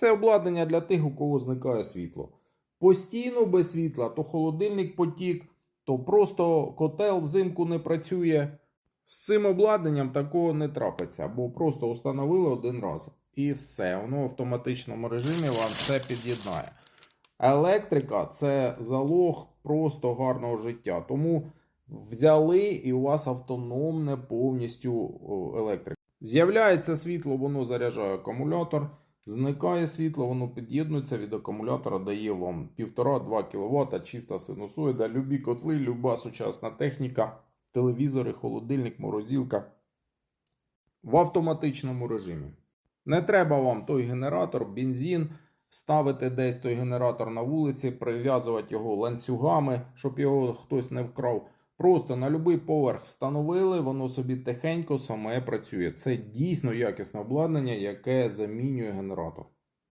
Це обладнання для тих, у кого зникає світло. Постійно без світла, то холодильник потік, то просто котел взимку не працює. З цим обладнанням такого не трапиться, бо просто встановили один раз. І все, воно в автоматичному режимі вам все під'єднає. Електрика це залог просто гарного життя. Тому взяли і у вас автономне повністю електрика. З'являється світло, воно заряджає акумулятор. Зникає світло, воно під'єднується від акумулятора, дає вам 1,5-2 кВт, чиста синусоїда, любі котли, люба сучасна техніка, телевізори, холодильник, морозилка в автоматичному режимі. Не треба вам той генератор, бензин, ставити десь той генератор на вулиці, прив'язувати його ланцюгами, щоб його хтось не вкрав. Просто на будь-який поверх встановили, воно собі тихенько саме працює. Це дійсно якісне обладнання, яке замінює генератор.